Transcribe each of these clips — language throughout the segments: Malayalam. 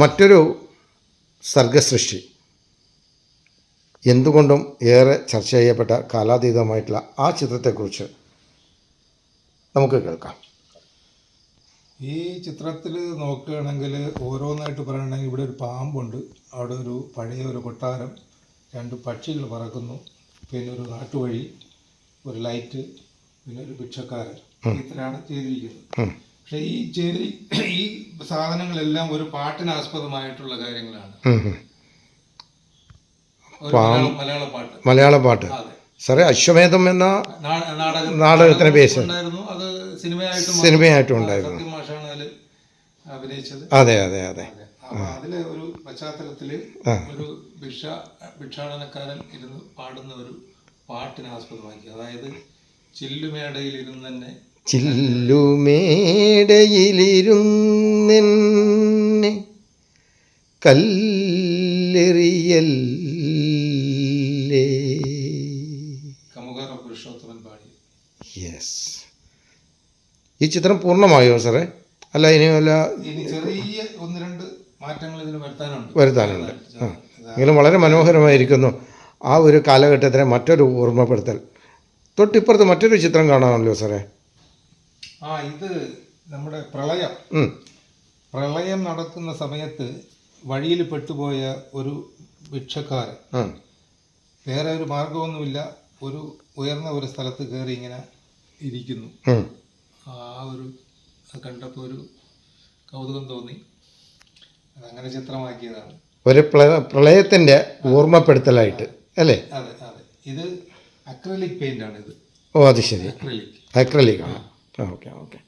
മറ്റൊരു സർഗസൃഷ്ടി എന്തുകൊണ്ടും ഏറെ ചർച്ച ചെയ്യപ്പെട്ട കാലാതീതമായിട്ടുള്ള ആ ചിത്രത്തെക്കുറിച്ച് നമുക്ക് കേൾക്കാം. ഈ ചിത്രത്തിൽ നോക്കുകയാണെങ്കിൽ ഓരോന്നായിട്ട് പറയുകയാണെങ്കിൽ ഇവിടെ ഒരു പാമ്പുണ്ട്. അവിടെ ഒരു പഴയ ഒരു കൊട്ടാരം രണ്ട് പക്ഷികൾ പറക്കുന്നു. പിന്നെ ഒരു നാട്ടുവഴി ഒരു ലൈറ്റ് പിന്നെ ഒരു ഭിക്ഷക്കാരൻ. ഇത്രയാണ് ചെയ്തിരിക്കുന്നത്. പക്ഷേ ഈ ചെയ്തി ഈ സാധനങ്ങളെല്ലാം ഒരു പാട്ടിനാസ്പദമായിട്ടുള്ള കാര്യങ്ങളാണ്. മലയാള പാട്ട്. മലയാള പാട്ട്. സാറേ അശ്വമേധം എന്ന നാടകത്തിന് ബേസ് സിനിമയായിട്ടും സിനിമയായിട്ടും ഉണ്ടായിരുന്നു. അതെ അതെ അതെ. അതെ. അതിലെ ഒരു പശ്ചാത്തലത്തിൽ ഒരു ഭിക്ഷ ഭിക്ഷാടനക്കാരൻ ഇരുന്ന് പാടുന്ന ഒരു പാട്ടിനെ ആസ്പദമാക്കി അതായത് ചില്ലുമേടയിൽ ഇരുന്ന് തന്നെ ചില്ലുമേടയിലിരുന്നെന്നെ കല്ലെറിയല്ലേ? യെസ് ഈ ചിത്രം പൂർണമായോ സാറേ? അല്ല ഇനി വല്ല ചെറിയ ഒന്ന് രണ്ട് മാറ്റങ്ങൾ ഇതിന് വരുത്താനുണ്ട്. വരുത്താനുണ്ട്. ആ. എങ്കിലും വളരെ മനോഹരമായിരിക്കുന്നു ആ ഒരു കാലഘട്ടത്തിലെ മറ്റൊരു ഓർമ്മപ്പെടുത്തൽ. തൊട്ടിപ്പുറത്ത് മറ്റൊരു ചിത്രം കാണാമല്ലോ സാറേ? ആ ഇത് നമ്മുടെ പ്രളയം. പ്രളയം നടക്കുന്ന സമയത്ത് വഴിയിൽ പെട്ടുപോയ ഒരു ഭിക്ഷക്കാരൻ. വേറെ ഒരു മാർഗമൊന്നുമില്ല ഒരു ഉയർന്ന ഒരു സ്ഥലത്ത് കയറി ഇങ്ങനെ ഇരിക്കുന്നു. ആ ഒരു കണ്ടപ്പോൾ ഒരു കൗതുകം തോന്നി. അതങ്ങനെ ചിത്രമാക്കിയതാണ്. ഒരു പ്രളയത്തിന്റെ ഓർമ്മപ്പെടുത്തലായിട്ട് അല്ലേ? അതെ അതെ. ഇത് അക്രലിക് പെയിന്റ് ആണ് ഇത് ഓ അത് ശരി. അക്രലിക്. Okay okay.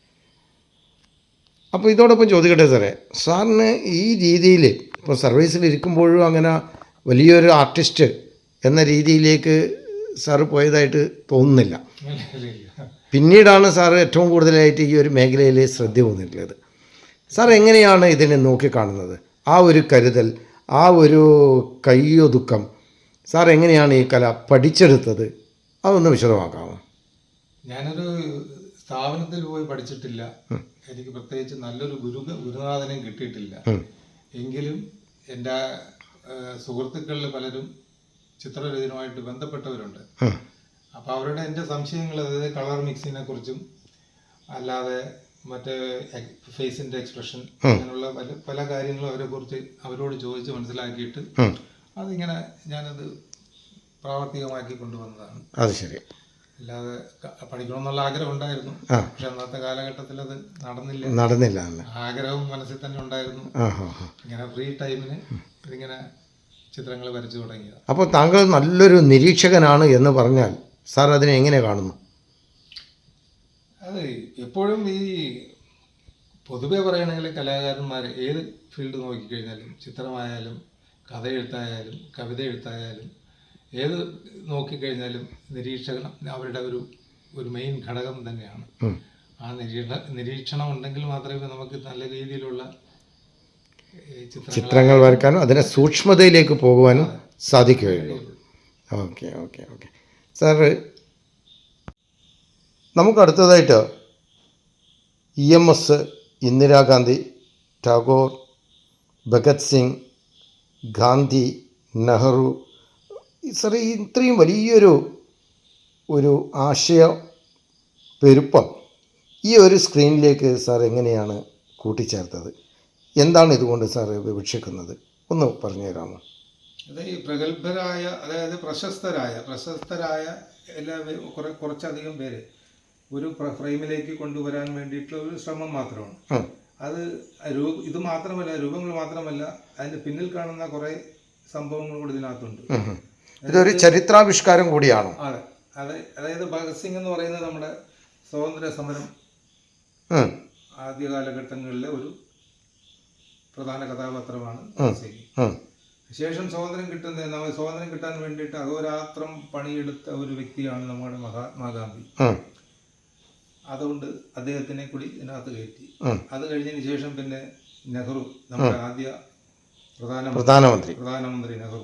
അപ്പോൾ ഇതോടൊപ്പം ചോദിക്കട്ടെ സാറേ സാറിന് ഈ രീതിയിൽ ഇപ്പോൾ സർവീസിൽ ഇരിക്കുമ്പോഴും അങ്ങനെ വലിയൊരു ആർട്ടിസ്റ്റ് എന്ന രീതിയിലേക്ക് സാറ് പോയതായിട്ട് തോന്നുന്നില്ല. പിന്നീടാണ് സാറ് ഏറ്റവും കൂടുതലായിട്ട് ഈ ഒരു മേഖലയിൽ ശ്രദ്ധ തോന്നിയിട്ടുള്ളത് സാർ എങ്ങനെയാണ് ഇതിനെ നോക്കിക്കാണുന്നത് ആ ഒരു കരുതൽ ആ ഒരു കയ്യൊതുക്കം സാർ എങ്ങനെയാണ് ഈ കല പഠിച്ചെടുത്തത്? അതൊന്ന് വിശദമാക്കാമോ? ഞാനൊരു സ്ഥാപനത്തിൽ പോയി പഠിച്ചിട്ടില്ല. എനിക്ക് പ്രത്യേകിച്ച് നല്ലൊരു ഗുരു ഗുരുനാഥനും കിട്ടിയിട്ടില്ല. എങ്കിലും എന്റെ സുഹൃത്തുക്കളിൽ പലരും ചിത്രരചനയുമായിട്ട് ബന്ധപ്പെട്ടവരുണ്ട്. അപ്പോൾ അവരുടെ എന്റെ സംശയങ്ങൾ അതായത് കളർ മിക്സിനെ കുറിച്ചും അല്ലാതെ മറ്റേ ഫേസിന്റെ എക്സ്പ്രഷൻ അങ്ങനെയുള്ള പല പല കാര്യങ്ങളും അവരെ കുറിച്ച് അവരോട് ചോദിച്ച് മനസ്സിലാക്കിയിട്ട്. അതിങ്ങനെ ഞാനത് പ്രാവർത്തികമാക്കി കൊണ്ടുവന്നതാണ്. അത് ശരി. അല്ലാതെ പഠിക്കണമെന്നുള്ള ആഗ്രഹം ഉണ്ടായിരുന്നു പക്ഷെ അന്നത്തെ കാലഘട്ടത്തിൽ അത് നടന്നില്ല. നടന്നില്ല ആഗ്രഹവും ആഗ്രഹം മനസ്സിൽ തന്നെ ഉണ്ടായിരുന്നു. ഇങ്ങനെ ഫ്രീ ടൈമിന് ഇതിങ്ങനെ ചിത്രങ്ങൾ വരച്ചു തുടങ്ങിയത്. അപ്പോൾ താങ്കൾ നല്ലൊരു നിരീക്ഷകനാണ് എന്ന് പറഞ്ഞാൽ സാർ അതിനെ എങ്ങനെ കാണുന്നു? അത് എപ്പോഴും ഈ പൊതുവെ പറയുകയാണെങ്കിൽ കലാകാരന്മാർ ഏത് ഫീൽഡ് നോക്കിക്കഴിഞ്ഞാലും ചിത്രമായാലും കഥ എഴുത്തായാലും കവിത എഴുത്തായാലും ഏത് നോക്കിക്കഴിഞ്ഞാലും നിരീക്ഷകൻ അവരുടെ ഒരു ഒരു മെയിൻ ഘടകം തന്നെയാണ്. ആ നിരീക്ഷ നിരീക്ഷണം ഉണ്ടെങ്കിൽ മാത്രമേ നമുക്ക് നല്ല രീതിയിലുള്ള ചിത്രങ്ങൾ വരയ്ക്കാനും അതിനെ സൂക്ഷ്മതയിലേക്ക് പോകുവാനും സാധിക്കുകയുള്ളൂ. Okay okay okay. സാറ് നമുക്ക് അടുത്തതായിട്ട് E M S Indira Gandhi Tagore Bhagat Singh Gandhi Nehru സാറേ ഇത്രയും വലിയൊരു ഒരു ആശയ പെരുപ്പം ഈ ഒരു സ്ക്രീനിലേക്ക് സാർ എങ്ങനെയാണ് കൂട്ടിച്ചേർത്തത്? എന്താണ് ഇതുകൊണ്ട് സാർ വിവക്ഷിക്കുന്നത്? ഒന്ന് പറഞ്ഞു തരാമോ? അത് ഈ പ്രഗത്ഭരായ അതായത് പ്രശസ്തരായ പ്രശസ്തരായ എല്ലാ കുറെ കുറച്ചധികം പേര് ഒരു ഫ്രെയിമിലേക്ക് കൊണ്ടുവരാൻ വേണ്ടിയിട്ടുള്ള ഒരു ശ്രമം മാത്രമാണ്. അത് രൂപ ഇത് മാത്രമല്ല രൂപങ്ങൾ മാത്രമല്ല അതിന്റെ പിന്നിൽ കാണുന്ന കുറേ സംഭവങ്ങൾ കൂടി ഇതിനകത്തുണ്ട്. ഇതൊരു ചരിത്രാവിഷ്കാരം കൂടിയാണ് അതെ അതെ അതായത് ഭഗത് സിംഗ് എന്ന് പറയുന്നത് നമ്മുടെ സ്വാതന്ത്ര്യ സമരം. ആദ്യ കാലഘട്ടങ്ങളിലെ ഒരു പ്രധാന കഥാപാത്രമാണ് ഭഗത് സിംഗ് ഉം. ശേഷം സ്വാതന്ത്ര്യം കിട്ടുന്ന സ്വാതന്ത്ര്യം കിട്ടാൻ വേണ്ടിയിട്ട് അഹോരാത്രം പണിയെടുത്ത ഒരു വ്യക്തിയാണ് നമ്മുടെ മഹാത്മാഗാന്ധി. അതുകൊണ്ട് അദ്ദേഹത്തിനെ കൂടി ഇതിനകത്ത് കയറ്റി. അത് കഴിഞ്ഞതിന് ശേഷം പിന്നെ നെഹ്റു നമ്മുടെ ആദ്യ പ്രധാനമന്ത്രി പ്രധാനമന്ത്രി നെഹ്റു.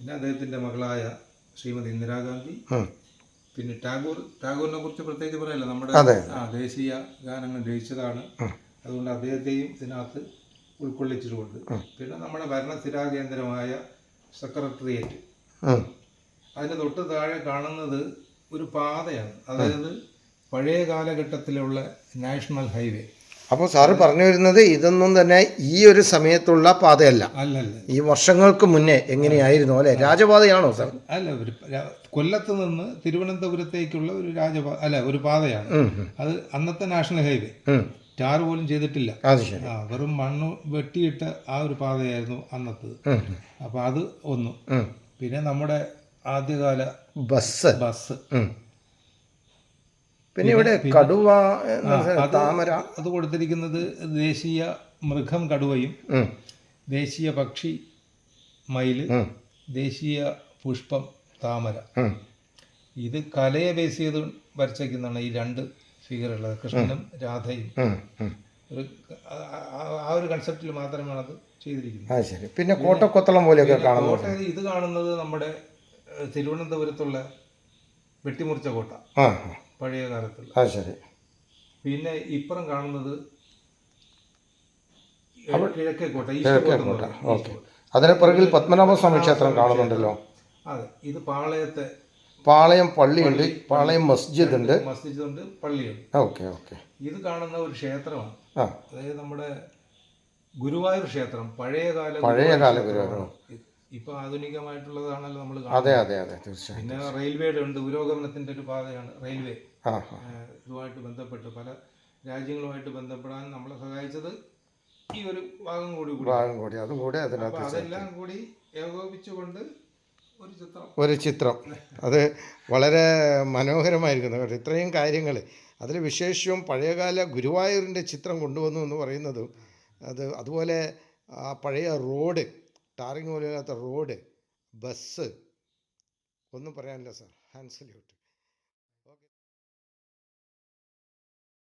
പിന്നെ അദ്ദേഹത്തിന്റെ മകളായ ശ്രീമതി ഇന്ദിരാഗാന്ധി. പിന്നെ ടാഗോർ ടാഗോറിനെ കുറിച്ച് പ്രത്യേകിച്ച് പറയല്ല. നമ്മുടെ ദേശീയ ഗാനങ്ങൾ രചിച്ചതാണ്. അതുകൊണ്ട് അദ്ദേഹത്തെയും ഇതിനകത്ത് ഉൾക്കൊള്ളിച്ചിട്ടുണ്ട്. പിന്നെ നമ്മുടെ ഭരണസ്ഥിരാ കേന്ദ്രമായ സെക്രട്ടേറിയറ്റ്. അതിന് തൊട്ട് താഴെ കാണുന്നത് ഒരു പാതയാണ്. അതായത് പഴയ കാലഘട്ടത്തിലുള്ള നാഷണൽ ഹൈവേ. അപ്പോൾ സാറ് പറഞ്ഞു വരുന്നത് ഇതൊന്നും തന്നെ ഈ ഒരു സമയത്തുള്ള പാതയല്ല. ഈ വർഷങ്ങൾക്ക് മുന്നേ എങ്ങനെയായിരുന്നു അല്ലെ? രാജപാതയാണോ സാർ? അല്ല ഒരു കൊല്ലത്ത് നിന്ന് തിരുവനന്തപുരത്തേക്കുള്ള ഒരു രാജപാത അല്ല ഒരു പാതയാണ്. അത് അന്നത്തെ നാഷണൽ ഹൈവേ. ടാർ പോലും ചെയ്തിട്ടില്ല. ആ വെറും മണ്ണ് വെട്ടിയിട്ട ആ ഒരു പാതയായിരുന്നു അന്നത്തത് അപ്പൊ അപ്പോൾ അത് ഒന്ന്. പിന്നെ നമ്മുടെ ആദ്യകാല ബസ്. ബസ്. പിന്നെ ഇവിടെ കടുവ താമര. അത് കൊടുത്തിരിക്കുന്നത് ദേശീയ മൃഗം കടുവയും ദേശീയ പക്ഷി മയിൽ ദേശീയ പുഷ്പം താമര. ഇത് കലയെ ബേസ് ചെയ്ത് വരച്ചേക്കുന്നതാണ് ഈ രണ്ട് ഫിഗറുള്ളത് കൃഷ്ണനും രാധയും. ഒരു ആ- ഒരു കൺസെപ്റ്റിൽ മാത്രമാണ് അത് ചെയ്തിരിക്കുന്നത്. ശരി. പിന്നെ കോട്ടക്കൊത്തളം പോലെയൊക്കെ കാണുന്നു. കോട്ടയം ഇത് കാണുന്നത് നമ്മുടെ തിരുവനന്തപുരത്തുള്ള വെട്ടിമുറിച്ച കോട്ട. പഴയ കാലത്തിൽ അത് ശരി. പിന്നെ ഇപ്പുറം കാണുന്നത് കിഴക്കേ കോട്ട ഈസ്റ്റ് കോട്ട എന്ന് പറയും. ഓക്കെ. അതിന് പിറകിൽ പത്മനാഭ സ്വാമി ക്ഷേത്രം കാണുന്നുണ്ടല്ലോ. അതെ ഇത് പാളയത്തെ പാളയം പള്ളിയുണ്ട്. പാളയം മസ്ജിദ് ഉണ്ട് മസ്ജിദ് ഉണ്ട് പള്ളിയുണ്ട്. Okay okay. ഇത് കാണുന്ന ഒരു ക്ഷേത്രമാണ്. അതായത് നമ്മുടെ ഗുരുവായൂർ ക്ഷേത്രം പഴയകാല പഴയകാല ഗുരുവായൂർ ഇപ്പൊ ആധുനികമായിട്ടുള്ളതാണല്ലോ നമ്മൾ അതെ അതെ അതെ തീർച്ചയായും പിന്നെ റെയിൽവേയുടെ ഉണ്ട് പുരോഗമനത്തിന്റെ ഒരു പാതയാണ് റെയിൽവേ. ഇതുമായിട്ട് ബന്ധപ്പെട്ട് പല രാജ്യങ്ങളുമായിട്ട് ബന്ധപ്പെടാൻ നമ്മളെ സഹായിച്ചത് ഈ ഒരു ഭാഗം കൂടി ഭാഗം കൂടി. അതും കൂടി അതിനകത്ത് അതെല്ലാം കൂടി ഏകോപിച്ചുകൊണ്ട് ഒരു ചിത്രം. ഒരു ചിത്രം. അത് വളരെ മനോഹരമായിരിക്കുന്നു ഇത്രയും കാര്യങ്ങൾ. അതിൽ വിശേഷവും പഴയകാല ഗുരുവായൂരിന്റെ ചിത്രം കൊണ്ടുവന്നു എന്ന് പറയുന്നതും അത് അതുപോലെ ആ പഴയ റോഡ് ടാറിങ് പോലെയാത്ത റോഡ് ബസ് ഒന്നും പറയാനില്ല സാർ. Hand salute.